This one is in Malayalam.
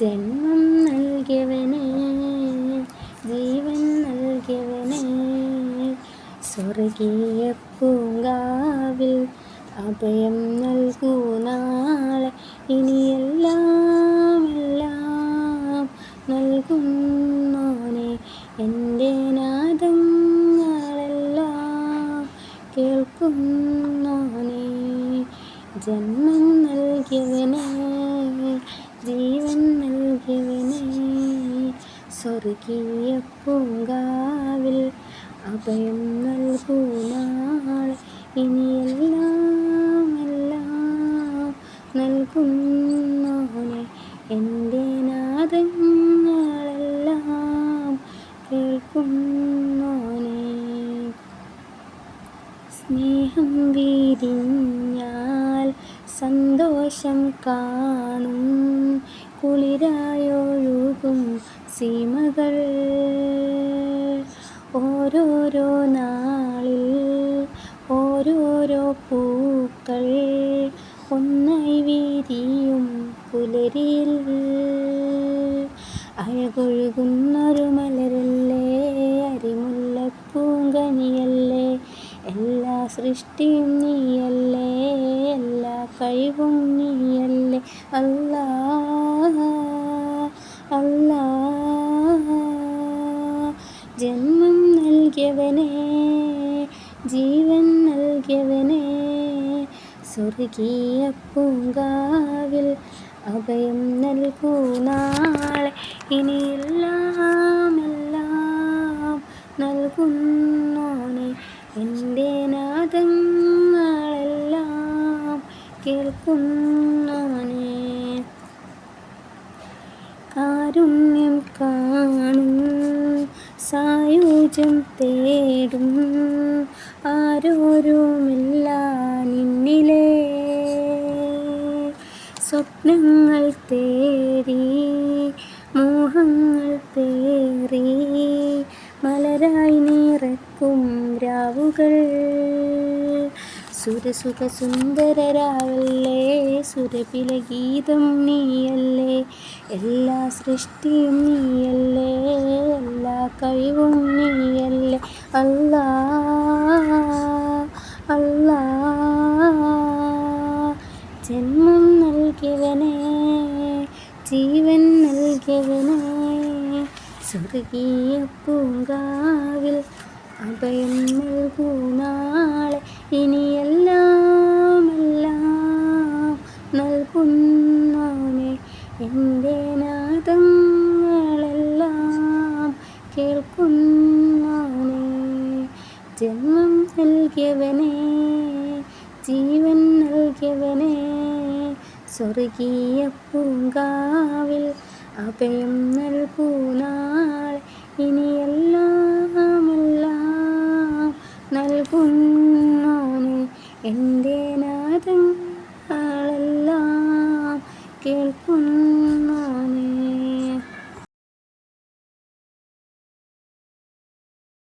ജന്മം നൽകിയവനെ ജീവൻ നൽകിയവനെ. സ്വർഗീയ പൂങ്കാവിൽ അഭയം നൽകൂ നാളെ. ഇനിയെല്ലാം എല്ലാം നൽകുന്നോനെ എന്റെ നാദങ്ങളെല്ലാം കേൾക്കുന്നോനെ ജന്മം നൽകിയവനെ ജീവൻ നൽകിയവനെ. സ്വർഗീയ പൂങ്കാവിൽ അഭയം നൽകൂ നാൾ ഇനിയെല്ലാം എല്ലാം നൽകുന്നോനെ എന്റെ നാദങ്ങളെല്ലാം കേൾക്കുന്നോനെ സ്നേഹം വീരിഞ്ഞാൽ സന്തോഷം കാണും. കുളിരായൊഴുകും സീമകൾ. ഓരോരോ നാളിൽ ഓരോരോ പൂക്കൾ ഒന്നായി വീതിയും പുലരിൽ. അഴകൊഴുകുന്നൊരു മലരല്ലേ അരിമുല്ലപ്പൂങ്കനിയല്ലേ എല്ലാ സൃഷ്ടിയും നീയല്ലേ എല്ലാ കഴിവും നീയല്ലേ. അല്ലാ അല്ലാ. ജന്മം നൽകിയവനെ ജീവൻ നൽകിയവനെ സ്വർഗീയ പൂങ്കാവിൽ അഭയം നൽകൂ നാളെ. ഇനിയെല്ലാം കാരുണ്യം കാണും സായുജ്യം തേടും. ആരോരുമില്ല നിന്നിലെ. സ്വപ്നങ്ങൾ തേടി മോഹങ്ങൾ തേറി മലരായി നിറക്കും രാവുകൾ. സുരസുഖ സുന്ദരരാവല്ലേ സുരപില ഗീതം നീയല്ലേ? എല്ലാ സൃഷ്ടിയും നീയല്ലേ? എല്ലാ കഴിവും നീയല്ലേ? അല്ലാ അല്ലാ. ജന്മം നൽകിയവനെ ജീവൻ നൽകിയവനെ സ്വർഗീയ പൂങ്കാവിൽ അഭയം നൽകൂ നാളെ ഇനിയെല്ലാം എല്ലാം നൽകുന്നോനെ എന്റെ നാദങ്ങളെല്ലാം കേൾക്കുന്നവനെ. ജന്മം നൽകിയവനെ ജീവൻ നൽകിയവനെ. സ്വർഗീയ പൂങ്കാവിൽ അഭയം നൽകൂ ഇനിയെല്ലാം നൽകുന്നോനെ എന്റെ നാദങ്ങളെല്ലാം കേൾക്കുന്നു.